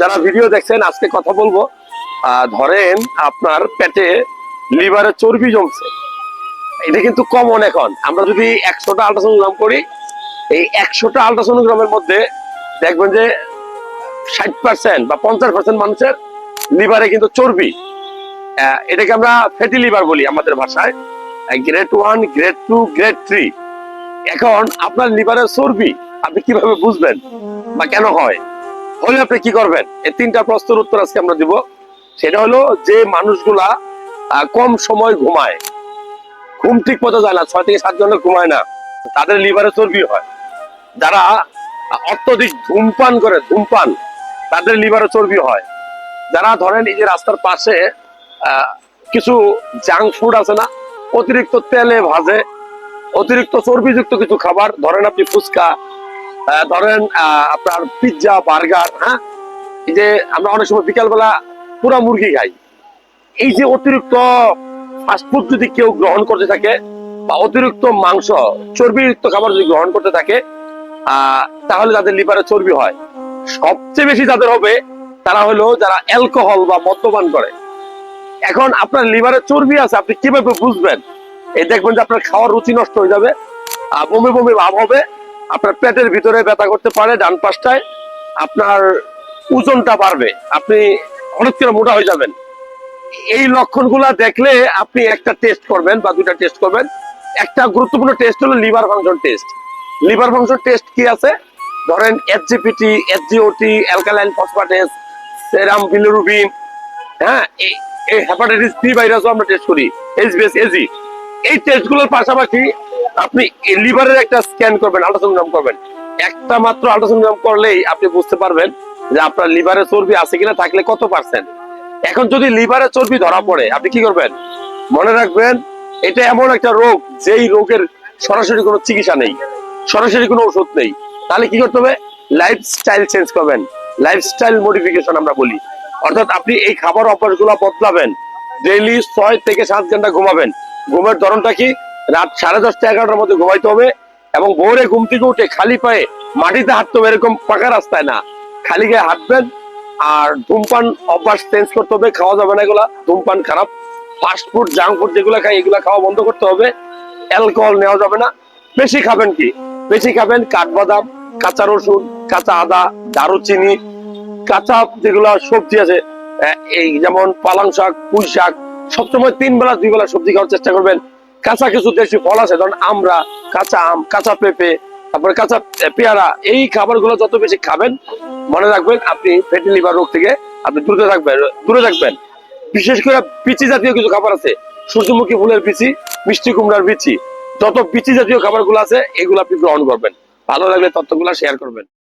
যারা ভিডিও দেখছেন, আজকে কথা বলব। ধরেন আপনার পেটে লিভারে চর্বি জমছে। এটা কিন্তু কমন এখন। আমরা যদি একশোটা আলট্রাসোনোগ্রাম করি, এই একশোটা আলট্রাসোনোগ্রামের মধ্যে দেখবেন যে ষাট পার্সেন্ট বা পঞ্চাশ পার্সেন্ট মানুষের লিভারে কিন্তু চর্বি। এটাকে আমরা ফ্যাটি লিভার বলি আমাদের ভাষায়। Grade one grade two grade three এখন আপনার লিভারের চর্বি, আপনি কীভাবে বুঝবেন বা কেন হয়? হলে আপনি কি করবেন? এই তিনটা প্রশ্নের উত্তর আজকে আমরা দিব। সেটা হলো যে মানুষগুলা কম সময় ঘুমায়। ঘুম ঠিক মতো যায় না, ছয় থেকে সাত ঘণ্টা ঘুমায় না। তাদের লিভারে চর্বি হয়। যারা অত্যধিক ধূমপান করে, ধূমপান, তাদের লিভারে চর্বি হয়। যারা ধরেন এই যে রাস্তার পাশে কিছু জাঙ্ক ফুড আছে না, অতিরিক্ত তেলে ভাজে, অতিরিক্ত চর্বিযুক্ত কিছু খাবার, ধরেন আপনি ফুচকা ধরেন আপনার পিৎজা বার্গার হ্যাঁ? এই যে আমরা অনেক সময় বিকালবেলা পুরা মুরগি খাই। এই যে অতিরিক্ত ফাস্টফুড যদি কেউ গ্রহণ করতে থাকে বা অতিরিক্ত মাংস, চর্বিযুক্ত খাবার যদি গ্রহণ করতে থাকে তাহলে তাদের লিভারে চর্বি হয়। সবচেয়ে বেশি যাদের হবে, তারা হলো যারা অ্যালকোহল বা মদ্যপান করে। এখন আপনার লিভারে চর্বি আছে, আপনি কীভাবে বুঝবেন? এই দেখবেন যে আপনার খাওয়ার রুচি নষ্ট হয়ে যাবে বমি বমি ভাব হবে আপনার পেটের ভিতরে ব্যথা করতে পারে, ডান পাশটায়। আপনার ওজনটা বাড়বে। আপনি হঠাৎ করে মোটা হয়ে যাবেন। এই লক্ষণগুলা দেখলে আপনি একটা টেস্ট করবেন বা দুটা টেস্ট করবেন। একটা গুরুত্বপূর্ণ টেস্ট হলো liver function test liver function test কি আছে? ধরেন SGPT SGOT alkaline phosphatase serum bilirubin হ্যাঁ এই- এই হেপাটাইটিস বি ভাইরাসও আমরা টেস্ট করি এইচবিএস এজি এই টেস্টগুলোর পাশাপাশি আপনি লিভারের একটা স্ক্যান করবেন আল্ট্রাসোনোগ্রাম করবেন। একটা মাত্র আল্ট্রাসোনোগ্রাম করলেই আপনি বুঝতে পারবেন যে আপনার লিভারে চর্বি আছে কিনা, থাকলে কত পার্সেন্ট এখন যদি লিভারে চর্বি ধরা পড়ে, আপনি কি করবেন? মনে রাখবেন, এটা এমন একটা রোগ যেই রোগের সরাসরি কোনো চিকিৎসা নেই, সরাসরি কোনো ওষুধ নেই। তাহলে কি করতে হবে? লাইফস্টাইল চেঞ্জ করবেন। লাইফস্টাইল মডিফিকেশন আমরা বলি। অর্থাৎ আপনি এই খাবার অভ্যাসগুলো বদলাবেন। ডেইলি ছয় থেকে সাত ঘণ্টা ঘুমাবেন। ঘুমের ধরনটা কি? রাত সাড়ে দশটা এগারোটার মধ্যে ঘুমাইতে হবে এবং ভোরে ঘুম থেকে উঠে খালি পায়ে মাটিতে হাঁটতে হবে এরকম পাকা রাস্তায় না। খালি গায়ে হাঁটবেন আর ধূমপান অভ্যাস চেঞ্জ করতে হবে, খাওয়া যাবে না এগুলা। ধূমপান খারাপ। ফাস্ট ফুড জাঙ্ক ফুড যেগুলো খাই, এগুলা খাওয়া বন্ধ করতে হবে। অ্যালকোহল নেওয়া যাবে না। বেশি খাবেন কি? বেশি খাবেন কাঠবাদাম, কাঁচা রসুন, কাঁচা আদা, দারুচিনি, কাঁচা যেগুলো সবজি আছে এই যেমন পালং শাক, পুঁই শাক, সবসময় তিন বেলা, দুই বেলা সবজি খাওয়ার চেষ্টা করবেন। কাঁচা কিছু দেশি ফল আছে ধরুন আমরা, কাঁচা আম, কাঁচা পেঁপে, তারপরে কাঁচা পেয়ারা, এই খাবারগুলো যত বেশি খাবেন, মনে রাখবেন আপনি ফ্যাটি লিভার রোগ থেকে আপনি দূরে থাকবেন দূরে থাকবেন। বিশেষ করে বিচি জাতীয় কিছু খাবার আছে, সূর্যমুখী ফুলের বিচি, মিষ্টি কুমড়ার বিচি। যত বিচি জাতীয় খাবারগুলো আছে, এগুলো আপনি গ্রহণ করবেন। ভালো লাগলে তথ্যগুলো শেয়ার করবেন।